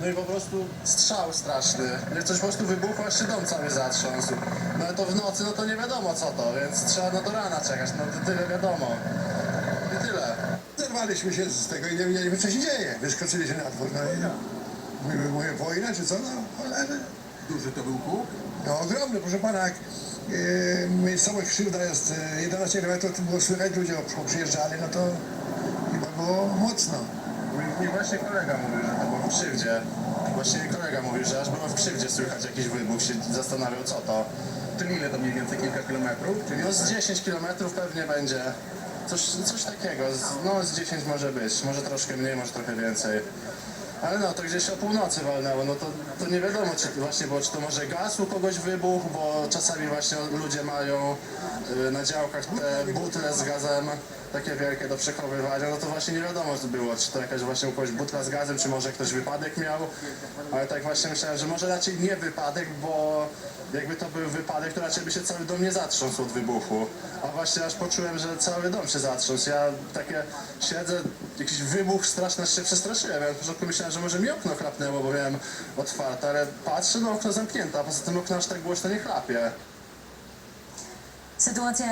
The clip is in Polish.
No i po prostu strzał straszny. Coś po prostu wybuchło, się dom cały zatrząsł. No ale to w nocy, no to nie wiadomo co to, więc trzeba no do rana czekać, no to tyle wiadomo. I tyle. Zerwaliśmy się z tego i nie wiedzieliśmy, co się dzieje. Wyskoczyliśmy na dwór, no i mówimy, mówię, wojna czy co? No, cholery. Duży to był huk? No ogromny, proszę pana, jak yy, miejscowość Krzywda jest yy, 11 km, to było słychać, ludzie przyjeżdżali, no to chyba było mocno. Mi, właśnie kolega mówił, że to było w krzywdzie. Właśnie kolega mówił, że aż było w krzywdzie słychać jakiś wybuch, się zastanawiał co to. Czyli ile to mniej więcej kilka kilometrów? No z 10 km pewnie będzie. Coś, coś takiego, z, no z 10 może być, może troszkę mniej, może trochę więcej. Ale no, to gdzieś o północy walnęło, no to, to nie wiadomo, czy to właśnie było, czy to może gaz u kogoś wybuchł, bo czasami właśnie ludzie mają y, na działkach te butle z gazem, takie wielkie do przechowywania, no to właśnie nie wiadomo, co było, czy to jakaś właśnie u kogoś butla z gazem, czy może ktoś wypadek miał, ale tak właśnie myślałem, że może raczej nie wypadek, bo jakby to był wypadek, to raczej by się cały dom nie zatrząsł od wybuchu. A właśnie aż poczułem, że cały dom się zatrząsł. Ja takie siedzę, jakiś wybuch straszny, się przestraszyłem. Ja na początku myślałem, że może mi okno chlapnęło, bo miałem otwarte, ale patrzę, no okno zamknięte, a poza tym okno aż tak głośno nie chlapie. Sytuacja